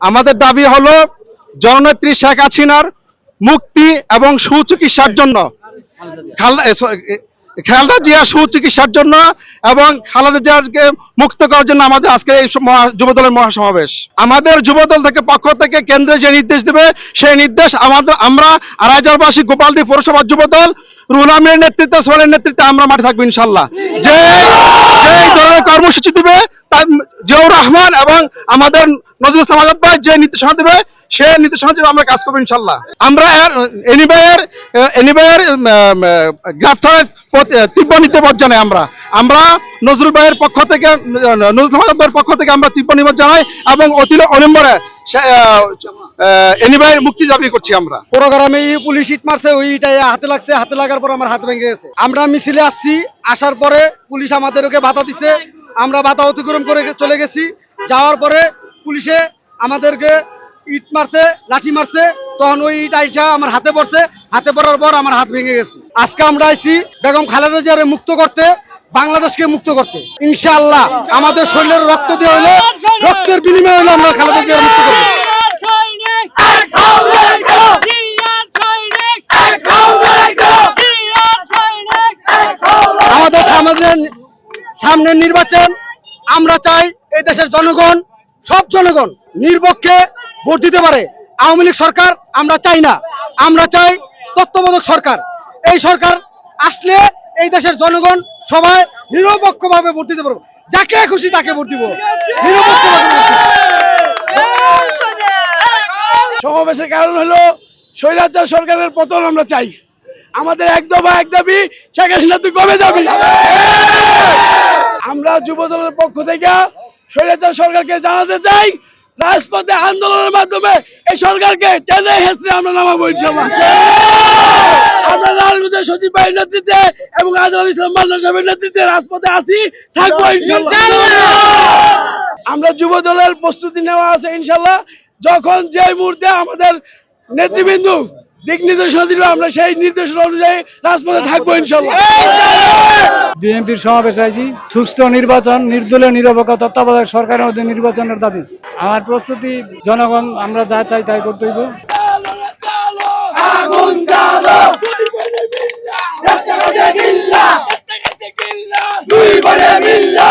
আমাদের দাবি হলো জননেত্রী শেখ হাসিনার মুক্তি এবং সুচিকিৎসার জন্য। খালেদা জিয়া সুচিকিৎসার জন্য এবং খালেদা জিয়াকে মুক্ত করার জন্য আমাদের আজকে এই যুবদলের মহাসমাবেশ। আমাদের যুবদল থেকে পক্ষ থেকে কেন্দ্রে যে নির্দেশ দেবে, সেই নির্দেশ আমাদের আমরা রাজারবাসী গোপালদি পৌরসভা যুবদল রুলামের নেতৃত্বে, সোহেলের নেতৃত্বে আমরা মাঠে থাকব ইনশাল্লাহ। যে ধরনের কর্মসূচি দিবে জিয়াউর রহমান এবং আমাদের নজরুল ইসলাম ভাই যে নির্দেশনা দেবে, সে নির্দেশনা দেবে, আমরা কাজ করব ইনশাল্লাহ আমরা এনিবাইয়ের এনিবাইয়ের গ্রেফতারের তীব্র নিত্যবোধ জানাই আমরা। আমরা নজরুল ভাইয়ের পক্ষ থেকে নজরুল ইসলাম ভাইয়ের পক্ষ থেকে আমরা তীব্র নিবোধ জানাই এবং অতি অনিম্বরে আমরা। প্রোগ্রামে পুলিশ ইট মারছে, ওই হাতে লাগছে, হাতে লাগার পর আমার হাত ভেঙে গেছে। আমরা মিছিলে আসছি, আসার পরে পুলিশ আমাদেরকে বাধা দিছে আমরা বাধা অতিক্রম করে চলে গেছি। যাওয়ার পরে পুলিশে আমাদেরকে ইট মারছে, লাঠি মারছে। তখন ওই ইট আইসা আমার হাতে পড়ছে। হাতে পড়ার পর আমার হাত ভেঙে গেছে। আজকে আমরা আইছি বেগম খালেদা জিয়ারে মুক্ত করতে, বাংলাদেশকে মুক্ত করতে। ইনশাআল্লাহ আমাদের শরীরের রক্ত দিয়ে হলে রক্তের বিনিময়ে হলে আমরা খালেদা জিয়ার মুক্ত করব। আমাদের সামনে সামনের নির্বাচন আমরা চাই এই দেশের জনগণ, সব জনগণ নির্পক্ষে ভোট দিতে পারে। আওয়ামী লীগ সরকার আমরা চাই না। আমরা চাই তত্ত্বাবধায়ক সরকার। এই সরকার আসলে এই দেশের জনগণ সবাই নিরপেক্ষভাবে ভোট দিতে পারব। যাকে খুশি তাকে ভোট দিব। ভোট দিব। সমাবেশের কারণ হলো স্বৈরাচার সরকারের পতন আমরা চাই। আমাদের এক দফা এক দাবি, শেখ হাসিনা, তুই কবে যাবি? আমরা যুব দলের পক্ষ থেকে স্বৈরাচার সরকারকে জানাতে চাই রাজপথে আন্দোলনের মাধ্যমে এই সরকারকে টেনে হেসড়ে আমরা নামাবো ইনশাল্লাহ আমরা সচিব ভাইয়ের নেতৃত্বে এবং আজহার ইসলাম মান্না সাহেবের নেতৃত্বে রাজপথে আসি থাকব ইনশাল্লাহ আমরা যুব দলের প্রস্তুতি নেওয়া আছে ইনশাল্লাহ যখন যে মুহূর্তে আমাদের নেতৃবৃন্দ দিক নির্দেশনা দিবে আমরা সেই নির্দেশনা অনুযায়ী রাজপথে থাকব ইনশাল্লাহ বিএনপির সমাবেশ আইছি সুষ্ঠু নির্বাচন নির্দলীয় নিরপেক্ষ তত্ত্বাবধায়ক সরকারের মধ্যে নির্বাচনের দাবি। আমার প্রস্তুতি জনগণ আমরা যা চাই তাই করতে হইব। দুই মিল্লা।